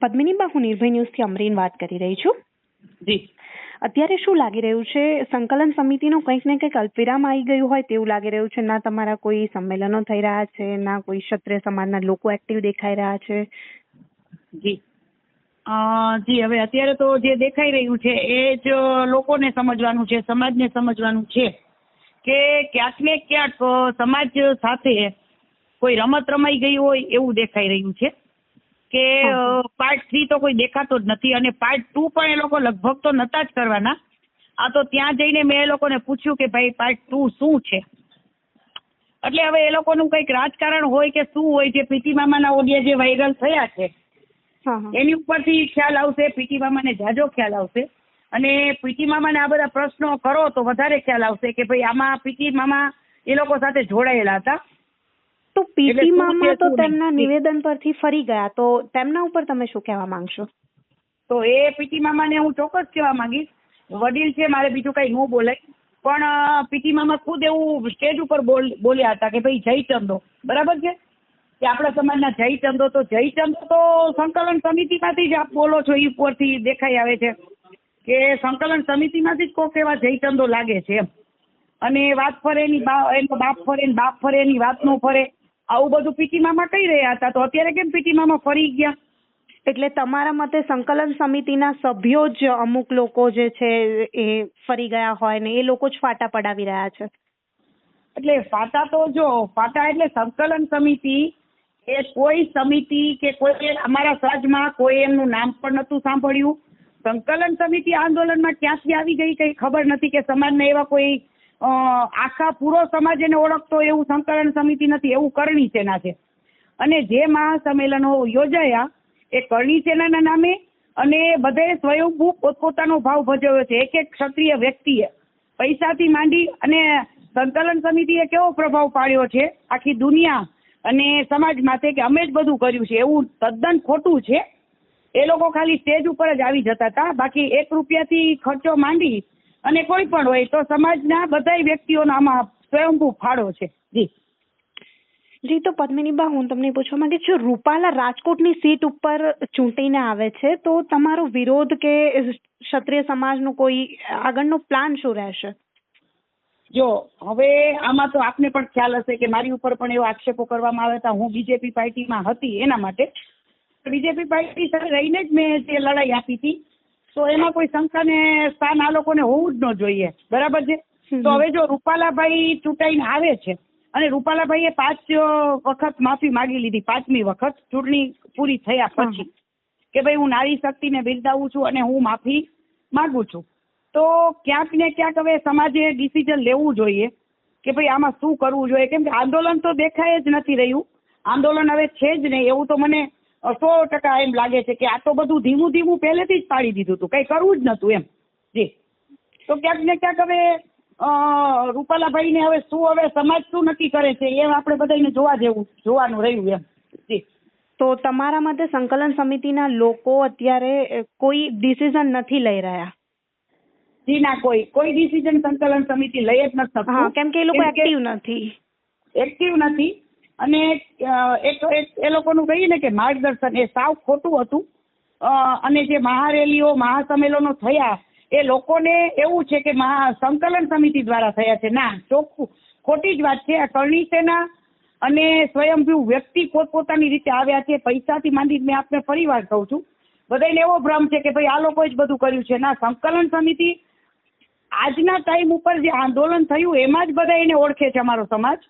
પદ્મિનીબા હું નિર્ભય ન્યૂઝથી અમરીન વાત કરી રહી છું. જી. અત્યારે શું લાગી રહ્યું છે? સંકલન સમિતિનું કંઈક ને કંઈક અલ્પવિરામ આવી ગયું હોય તેવું લાગી રહ્યું છે. ના તમારા કોઈ સંમેલનો થઈ રહ્યા છે ના કોઈ ક્ષત્રિય સમાજના લોકો એક્ટિવ દેખાઈ રહ્યા છે? જી. અ, જી હવે અત્યારે તો જે દેખાઈ રહ્યું છે એ જ લોકોને સમજવાનું છે સમાજને સમજવાનું છે કે ક્યાંક ને ક્યાંક સમાજ સાથે કોઈ રમત રમાઈ ગઈ હોય એવું દેખાઈ રહ્યું છે. કે પાર્ટ થ્રી તો કોઈ દેખાતો જ નથી અને પાર્ટ ટુ પણ એ લોકો લગભગ તો નતા જ કરવાના. આ તો ત્યાં જઈને મેં એ લોકોને પૂછ્યું કે ભાઈ પાર્ટ ટુ શું છે? એટલે હવે એ લોકોનું કંઈક રાજકારણ હોય કે શું હોય જે પીટી મામાના ઓડિયા જે વાયરલ થયા છે એની ઉપરથી ખ્યાલ આવશે પીટી મામાને જાજો ખ્યાલ આવશે. અને પીટી મામાને આ બધા પ્રશ્નો કરો તો વધારે ખ્યાલ આવશે કે ભાઈ આમાં પીટી મામા એ લોકો સાથે જોડાયેલા હતા. તો પીટી મામા તો તેમના નિવેદન પરથી ફરી ગયા. તો તેમના ઉપર તમે શું કહેવા માંગશો? તો એ પીટી મામાને હું ચોક્કસ કહેવા માંગીશ. વડીલ છે મારે બીજું કઈ ન બોલાય પણ પીટી મામા ખુદ એવું સ્ટેજ ઉપર બોલ્યા હતા કે ભાઈ જય ચંદો. બરાબર છે? કે આપણા સમાજના જય ચંદો તો જય ચંદો તો સંકલન સમિતિમાંથી જ આપ બોલો છો એ ઉપરથી દેખાઈ આવે છે. કે સંકલન સમિતિમાંથી જ કોક એવા જય ચંદો લાગે છે એમ. અને વાત ફરે એની બા એનો બાપ ફરે બાપ ફરે એની વાત નો ફરે. આવું બધું પીટી મામા કહી રહ્યા હતા. તો અત્યારે કેમ પીટી મામા ફરી ગયા? એટલે તમારા મતે સંકલન સમિતિના સભ્યો જ અમુક લોકો જે છે એ ફરી ગયા હોય ને એ લોકો જ ફાટા પડાવી રહ્યા છે? એટલે ફાટા તો જો ફાટા એટલે સંકલન સમિતિ એ કોઈ સમિતિ કે કોઈ અમારા સમાજમાં કોઈ એમનું નામ પણ નતું સાંભળ્યું. સંકલન સમિતિ આંદોલનમાં ક્યાંથી આવી ગઈ કઈ ખબર નથી કે સમાજના એવા કોઈ આખા પૂરો સમાજ એને ઓળખતો એવું સંકલન સમિતિ નથી, એવું કરણી સેના છે. અને જે મહાસંમેલનો યોજાયા, એ કરણી સેનાના નામે અને બધે સ્વયંભૂ પોતપોતાનો ભાવ ભજવ્યો છે. એક એક ક્ષત્રિય વ્યક્તિએ પૈસાથી માંડી અને સંકલન સમિતિએ કેવો પ્રભાવ પાડ્યો છે? આખી દુનિયા અને સમાજ માટે કે અમે જ બધું કર્યું છે. એવું તદ્દન ખોટું છે. એ લોકો ખાલી સ્ટેજ ઉપર જ આવી જતા હતા. બાકી એક રૂપિયાથી ખર્ચો માંડી અને કોઈ પણ હોય તો સમાજના બધાય વ્યક્તિઓનો આમાં સ્વયંભૂ ફાળો છે. જી. જી તો પદ્મિનીબા હું તમને પૂછવા માંગે જો રૂપાલા રાજકોટની સીટ ઉપર ચૂંટીને આવે છે તો તમારો વિરોધ કે ક્ષત્રિય સમાજનો કોઈ આગળનો પ્લાન શું રહેશે? જો હવે આમાં તો આપને પણ ખ્યાલ હશે કે મારી ઉપર પણ એવો આક્ષેપો કરવામાં આવ્યા હતા. હું બીજેપી પાર્ટીમાં હતી એના માટે. બીજેપી પાર્ટી સાથે રહીને જ મેં જે લડાઈ આપી હતી તો એમાં કોઈ શંકાને સ્થાન આ લોકોને હોવું જ ન જોઈએ. બરાબર છે? તો હવે જો રૂપાલાભાઈ ચૂંટાઈને આવે છે અને રૂપાલાભાઈએ પાંચ વખત માફી માગી લીધી પાંચમી વખત ચૂંટણી પૂરી થયા પછી કે ભાઈ હું નારી શક્તિને બિરદાવું છું અને હું માફી માંગુ છું. તો ક્યાંક ને ક્યાંક હવે સમાજે ડિસિઝન લેવું જોઈએ કે ભાઈ આમાં શું કરવું જોઈએ? કેમ કે આંદોલન તો દેખાય જ નથી રહ્યું. આંદોલન હવે છે જ નહીં. એવું તો મને સો ટકા એમ લાગે છે કે આ તો બધું ધીમું ધીમું પહેલેથી જ પાડી દીધું હતું. કંઈ કરવું જ નતું એમ. જી. તો ક્યાંક ને ક્યાંક હવે રૂપાલાભાઈને હવે શું હવે સમાજ શું નક્કી કરે છે એમ આપણે બધાને જોવા જેવું જોવાનું રહ્યું એમ. જી. તો તમારા મતે સંકલન સમિતિના લોકો અત્યારે કોઈ ડિસિઝન નથી લઈ રહ્યા? જી ના કોઈ. કોઈ ડિસિઝન સંકલન સમિતિ લઈ જ નથી. હા કેમ કે એ લોકો એક્ટિવ નથી. એક્ટિવ નથી. અને એક એ લોકોનું કહીએ ને કે માર્ગદર્શન, એ સાવ ખોટું હતું. અને જે મહારેલીઓ, મહાસંમેલનો થયા, એ લોકોને એવું છે કે મહા, સંકલન સમિતિ દ્વારા થયા છે. ના, ચોખ્ખું, ખોટી જ વાત છે. આ કરણી સેના અને સ્વયંભૂ વ્યક્તિ પોતપોતાની રીતે આવ્યા છે. પૈસાથી માંડી મેં આપને ફરી વાર કહું છું. બધાને એવો ભ્રમ છે કે ભાઈ આ લોકોએ જ બધું કર્યું છે. ના, સંકલન સમિતિ આજના ટાઈમ ઉપર જે આંદોલન થયું, એમાં જ બધા એને ઓળખે છે અમારો સમાજ.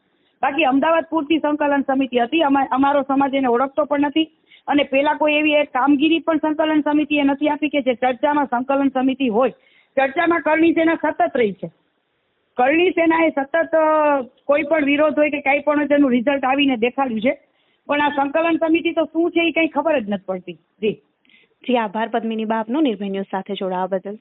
બાકી અમદાવાદ પૂરતી સંકલન સમિતિ હતી. અમારો સમાજ એને ઓળખતો પણ નથી. અને પેલા કોઈ એવી કામગીરી પણ સંકલન સમિતિએ નથી આપી કે જે ચર્ચામાં સંકલન સમિતિ હોય. ચર્ચામાં કરણી સેના સતત રહી છે. કરણી સેનાએ સતત કોઈ પણ વિરોધ હોય કે કાંઈ પણ તેનું રિઝલ્ટ આવીને દેખાડ્યું છે. પણ આ સંકલન સમિતિ તો શું છે એ કંઈ ખબર જ નથી પડતી. જી. જી, આભાર, પદ્મિની બાપનો નિર્ભય સાથે જોડાવા બદલ.